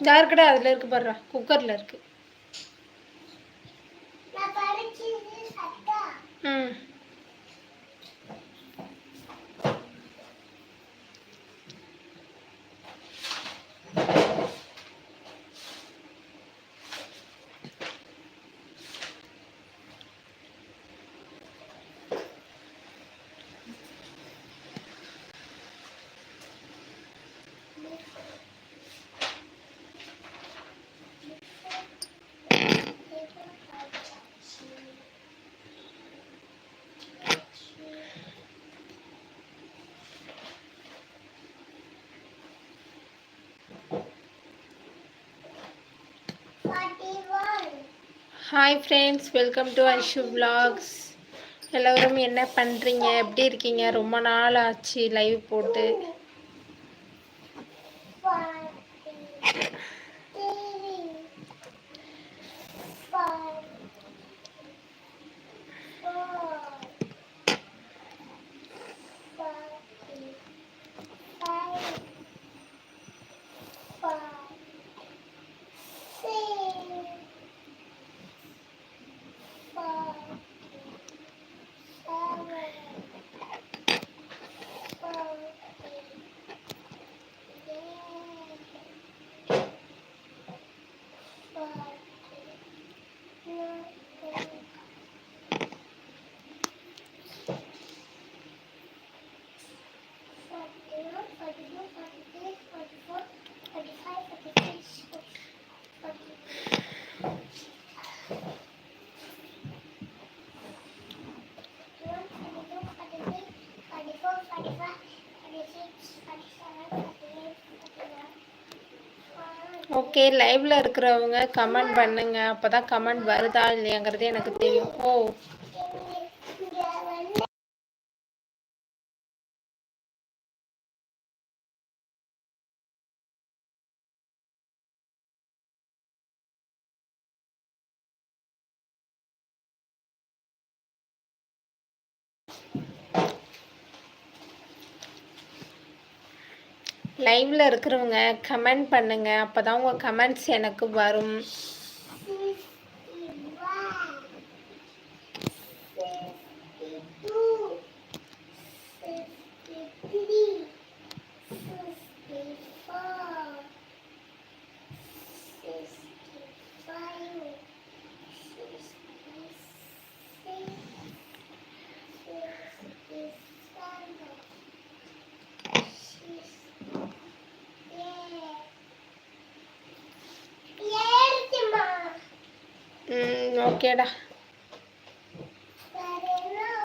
யாருக்கடா அதில் இருக்கு பாடுறா குக்கரில் இருக்கு. ம். Hi friends welcome to Aishu vlogs எல்லோரும் என்ன பண்ணுறீங்க எப்படி இருக்கீங்க? ரொம்ப நாள் ஆச்சு லைவ் போட்டு. ஓகே லைவ்ல இருக்கிறவங்க கமெண்ட் பண்ணுங்க. அப்பதான் கமெண்ட் வருதா இல்லையாங்கிறது எனக்கு தெரியும். ஓ. லைவ்ல இருக்கிறவங்க கமெண்ட் பண்ணுங்க. அப்பதான் உங்க கமெண்ட்ஸ் எனக்கு வரும். ம் ஓகேடா